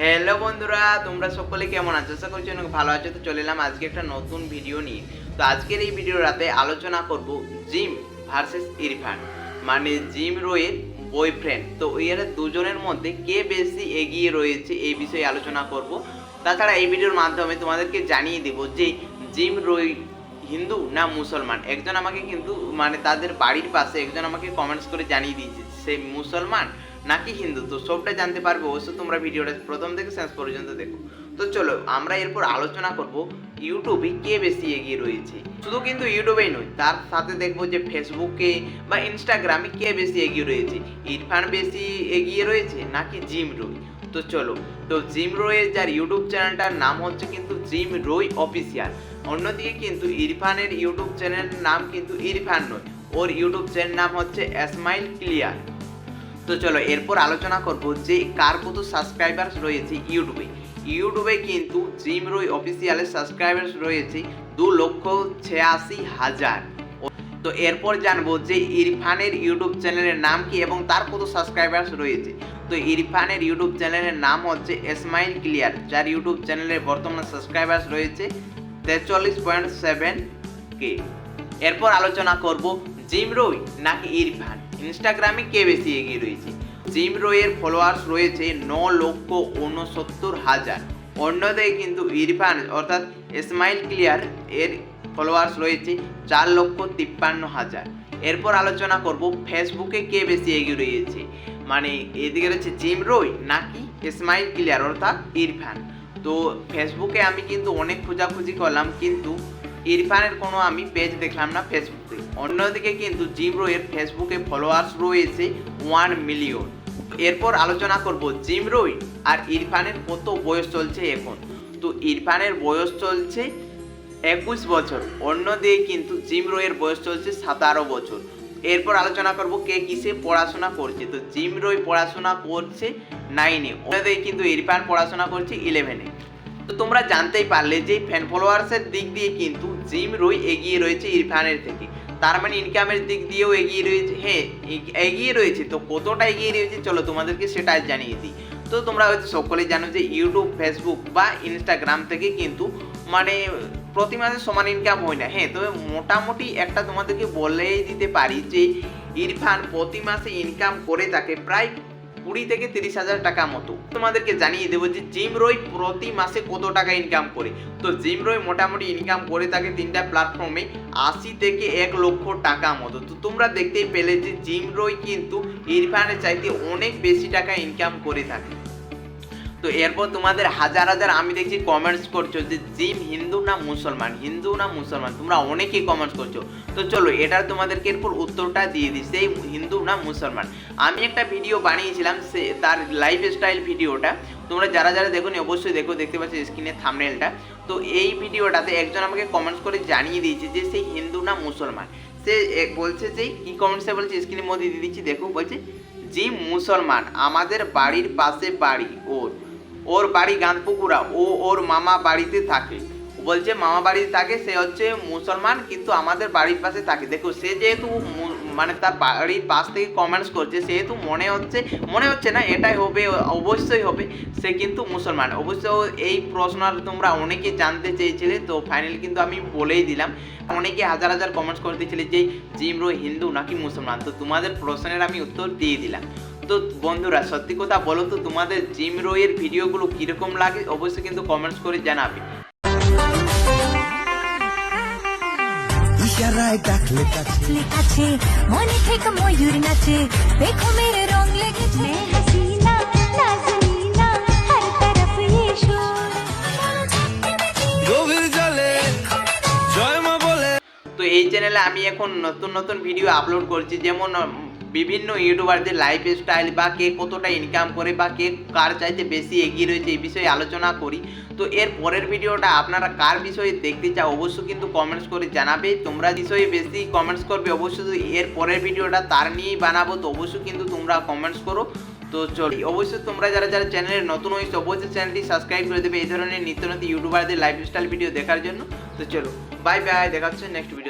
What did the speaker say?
Hello বন্ধুরা তোমরা সকলে কেমন আছো? আশা করছি অনেক ভালো আছো। তো চলে এলাম আজকে একটা নতুন ভিডিও নিয়ে। তো আজকের এই ভিডিও রাতে আলোচনা করব জিম ভার্সেস ইরফান মানে জিম রোয়ের বয়ফ্রেন্ড তো এর দুজনের মধ্যে কে বেশি এগিয়ে রয়েছে এই বিষয়ে আলোচনা করব। তাছাড়া এই ভিডিওর মাধ্যমে তোমাদেরকে জানিয়ে দেব যে জিম রোই হিন্দু না মুসলমান? একজন আমাকে কিন্তু মানে তাদের বাড়ির পাশে একজন আমাকে কমেন্টস করে জানিয়ে দিয়েছে সে মুসলমান নাকি হিন্দু? তো সবটা জানতে পারবে অবশ্য তোমরা ভিডিওটা প্রথম থেকে শেষ পর্যন্ত দেখো। তো চলো আমরা এরপর আলোচনা করব ইউটিউবে কে বেশি এগিয়ে রয়েছে। শুধু কিন্তু ইউটিউবেই নয়, তার সাথে দেখব যে ফেসবুকে বা ইনস্টাগ্রামে কে বেশি এগিয়ে রয়েছে? ইরফান বেশি এগিয়ে রয়েছে নাকি জিম রয় তো চলো। তো জিম রোয়ের যার ইউটিউব চ্যানেলটার নাম হচ্ছে কিন্তু জিম রয় অফিসিয়াল। অন্যদিকে কিন্তু ইরফানের ইউটিউব চ্যানেলের নাম কিন্তু ইরফান নয়, ওর ইউটিউব চ্যানেল নাম হচ্ছে স্মাইল ক্লিয়ার। তো চলো, এরপর আলোচনা করব যে কার কত সাবস্ক্রাইবার্স রয়েছে ইউটিউবে। ইউটিউবে কিন্তু জিম রয় অফিসিয়ালের সাবস্ক্রাইবার্স রয়েছে দু লক্ষ ছিয়াশি হাজার। তো এরপর জানব যে ইরফানের ইউটিউব চ্যানেলের নাম কি এবং তার কত সাবস্ক্রাইবার্স রয়েছে। তো ইরফানের ইউটিউব চ্যানেলের নাম হচ্ছে স্মাইল ক্লিয়ার যার ইউটিউব চ্যানেলের বর্তমান সাবস্ক্রাইবার্স রয়েছে তেচল্লিশ পয়েন্ট সেভেন কে। এরপর আলোচনা করব জিম রয় নাকি ইরফান? ইনস্টাগ্রামে কে বেশি এগিয়ে রয়েছে? জিম রয়ের ফলোয়ার্স রয়েছে ন লক্ষ উনসত্তর হাজার। অন্যদিকে কিন্তু ইরফান, অর্থাৎ স্মাইল ক্লিয়ার এর ফলোয়ার্স রয়েছে চার লক্ষ তিপ্পান্ন হাজার। এরপর আলোচনা করব ফেসবুকে কে বেশি এগিয়ে রয়েছে। মানে এদিকে রয়েছে জিম রয় নাকি স্মাইল ক্লিয়ার, অর্থাৎ ইরফান। তো ফেসবুকে আমি কিন্তু অনেক খোঁজাখুঁজি করলাম, কিন্তু ইরফানের কোনো আমি পেজ দেখলাম না ফেসবুকে। অন্যদিকে কিন্তু জিম রয়ের ফেসবুকে ফলোয়ার্স রয়েছে ওয়ান মিলিয়ন এরপর আলোচনা করব জিম রয় আর ইরফানের কত বয়স চলছে এখন। তো ইরফানের বয়স চলছে একুশ বছর। অন্যদিকে কিন্তু জিম রয়ের বয়স চলছে সাতারো বছর। এরপর আলোচনা করব কে কিসে পড়াশোনা করছে। তো জিম রয় পড়াশোনা করছে নাইনে অন্যদিকে কিন্তু ইরফান পড়াশোনা করছে ইলেভেনে তো তোমরা জানতেই পারলে যে ফ্যান ফলোয়ার্সের দিক দিয়ে কিন্তু জিম রয় এগিয়ে রয়েছে ইরফানের থেকে। তার মানে ইনকামের দিক দিয়েও এগিয়ে রয়েছে। হ্যাঁ এগ- এগিয়ে রয়েছে। তো কতটা এগিয়ে রয়েছে চলো তোমাদেরকে সেটা জানিয়ে দিই। তো তোমরা হয়তো সকলেই জানো যে ইউটিউব ফেসবুক বা ইনস্টাগ্রাম থেকে কিন্তু মানে প্রতি মাসে সমান ইনকাম হয় না। হ্যাঁ তবে মোটামুটি একটা তোমাদেরকে বলেই দিতে পারি যে, ইরফান প্রতি মাসে ইনকাম করে থাকে প্রায় কুড়ি থেকে তিরিশ হাজার টাকা মতো। তোমাদেরকে জানিয়ে দেবো যে, জিম রয় প্রতি মাসে কত টাকা ইনকাম করে? তো জিম রয় মোটামুটি ইনকাম করে থাকে তিনটা প্ল্যাটফর্মে আশি থেকে এক লক্ষ টাকা মতো। তো তোমরা দেখতেই পেলে যে, জিম রয় কিন্তু ইরফানের চাইতে অনেক বেশি টাকা ইনকাম করে থাকে। তো এরপর তোমাদের হাজার হাজার আমি দেখছি কমেন্টস করছ যে জিম হিন্দু না মুসলমান? হিন্দু না মুসলমান? তোমরা অনেকেই কমেন্টস করছ। তো চলো, এটার তোমাদেরকে এরপর উত্তরটা দিয়ে দিই। সেই হিন্দু না মুসলমান? আমি একটা ভিডিও বানিয়েছিলাম, সে তার লাইফ স্টাইল ভিডিওটা তোমরা যারা যারা দেখো নি অবশ্যই দেখো, দেখতে পাচ্ছ স্ক্রিনে থামনেলটা তো এই ভিডিওটাতে একজন আমাকে কমেন্টস করে জানিয়ে দিয়েছে যে সেই হিন্দু না মুসলমান? সে বলছে যে, কি কমেন্টসে বলছে? স্ক্রিনের মধ্যে দিয়ে দিচ্ছি, দেখো, বলছে জি মুসলমান, আমাদের বাড়ির পাশে বাড়ি, ওর। ওর বাড়ি গাঁদপুকুরা ও ওর মামা বাড়িতে থাকে। বলছে, মামা বাড়িতে থাকে, সে হচ্ছে মুসলমান, কিন্তু আমাদের বাড়ির পাশে থাকে। দেখো, সে যেহেতু মানে তার বাড়ির পাশ থেকে কমেন্টস করছে, সেহেতু মনে হচ্ছে মনে হচ্ছে না, এটাই হবে, অবশ্যই হবে, সে কিন্তু মুসলমান। অবশ্য এই প্রশ্নটা তোমরা অনেকেই জানতে চেয়েছিলে, তো ফাইনালি কিন্তু আমি বলেই দিলাম। অনেকে হাজার হাজার কমেন্টস করে দিয়েছিলে যে জিম রো হিন্দু নাকি মুসলমান? তো তোমাদের প্রশ্নের আমি উত্তর দিয়ে দিলাম। তো বন্ধুরা সত্যি কথা বলো তো তোমাদের জিম রোয়ের ভিডিওগুলো কীরকম লাগে অবশ্যই কিন্তু কমেন্টস করে জানাবে ইশারায় ডাকলে কাছে আছে মনে থেকে ময়ূর নাচে দেখো মেরে রং লেগেছে হাসিনা নাজনীনা হর তরফ ये शोर গভীর জলে জয় মা বলে তো এই চ্যানেলে আমি এখন নতুন নতুন ভিডিও আপলোড করছি যেমন উম, বিভিন্ন ইউটিউবারদের লাইফ স্টাইল বা কে কতটা ইনকাম করে বা কে কার চাইতে বেশি এগিয়ে রয়েছে এই বিষয়ে আলোচনা করি। তো এর পরের ভিডিওটা আপনারা কার বিষয়ে দেখতে চাও অবশ্যই কিন্তু কমেন্টস করে জানাবে। তোমরা বিষয়ে বেশি কমেন্টস করবে অবশ্যই এর পরের ভিডিওটা তার নিয়েই বানাবো, তো অবশ্যই কিন্তু তোমরা কমেন্টস করো। তো চলি, অবশ্যই তোমরা যারা যারা চ্যানেলে নতুন হয়েছে, অবশ্যই চ্যানেলটি সাবস্ক্রাইব করে দেবে। এই ধরনের নিত্য নতুন ইউটিউবারদের লাইফস্টাইল ভিডিও দেখার জন্য। তো চলো বাই বাই দেখা হচ্ছে নেক্সট ভিডিও